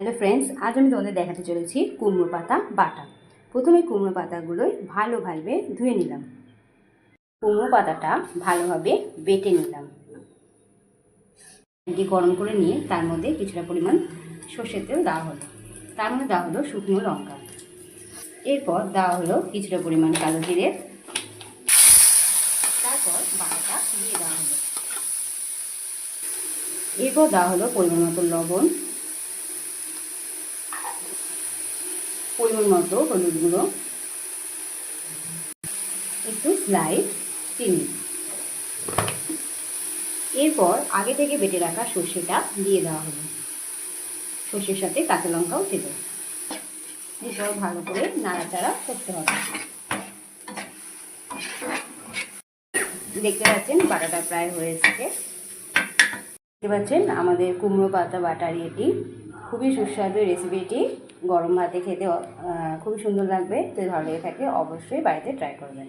Hello friends আজ আমি তোমাদের দেখাতে চলেছি কুমড়ো পাতা বাটা। প্রথমে কুমড়ো পাতাগুলোই ভালোভাবে ধুয়ে নিলাম। কুমড়ো পাতাটা ভালোভাবে বেটে নিলাম। গরম করে নিয়ে তার মধ্যে কিছুটা পরিমাণ সর্ষের তেল দেওয়া হলো। তার মধ্যে দেওয়া হলো শুকনো লঙ্কা। এরপর দেওয়া হলো কিছুটা পরিমাণ কালো জিরে। তারপর বাটাটা দিয়ে দেওয়া হলো। এরপর দেওয়া হলো পরিমাণ মতো লবণ। পরিমাণ মতো হলুদ গুঁড়ো, একটু স্লাইড চিনি। এরপর আগে থেকে বেটে রাখা সর্ষেটা দিয়ে দেওয়া হলো। সর্ষের সাথে কাঁচা লঙ্কাও ছিল এরপর ভালো করে নাড়াচাড়া করতে হবে। দেখতে পাচ্ছেন বাটাটা প্রায় হয়ে এসেছে। দেখতে পাচ্ছেন আমাদের কুমড়ো পাতা বাটার এটি খুবই সুস্বাদু রেসিপিটি গরম ভাতে খেতে খুবই সুন্দর লাগবে। তো ভালো লেগে থাকে, অবশ্যই বাড়িতে ট্রাই করবেন।